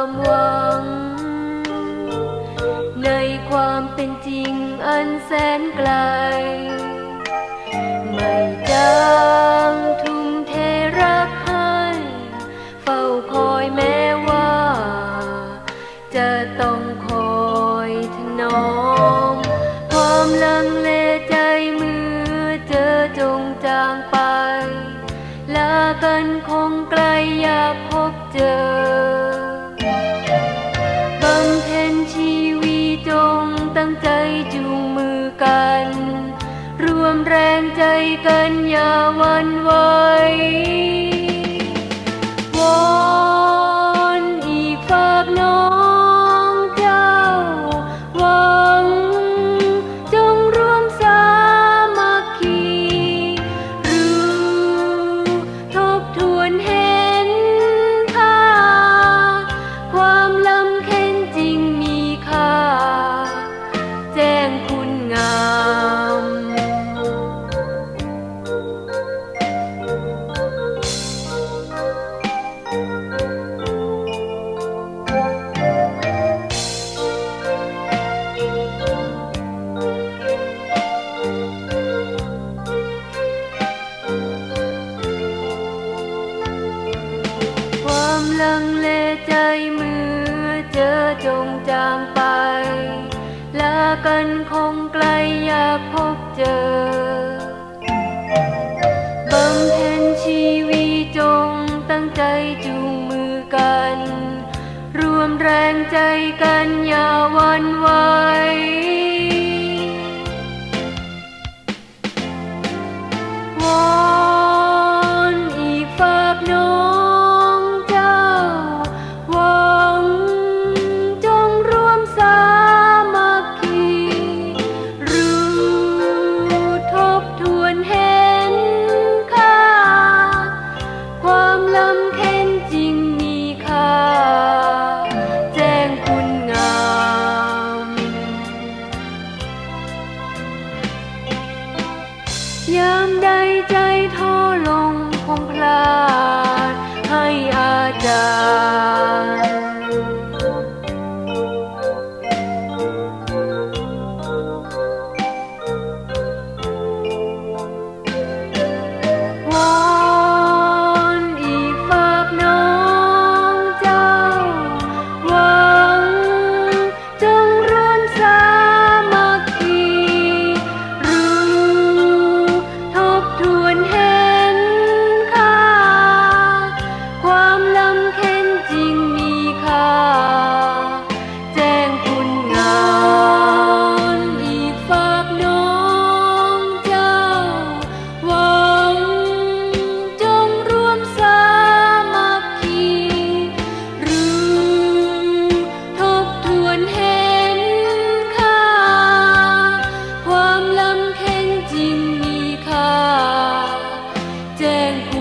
ความหวัง ในความเป็นจริงอันแสนไกล ไม่จางทุ่มเทรักให้ เฝ้าคอยแม้ว่า จะต้องคอยถนอม ความลังเลใจเมื่อเจอจงจางไป ลากันคงไกลอยากพบเจอ กัน รวมแรงใจกันอย่าวันไหว ความลังเลใจมือเจอจงจางไปลากันคงไกลอยากพบเจอบำเพ็ญชีวีจงตั้งใจจูงมือกัน รวมแรงใจกันอย่าวันไหว ยามใดใจท้อลงคงพลาดให้อาจารย์ güzel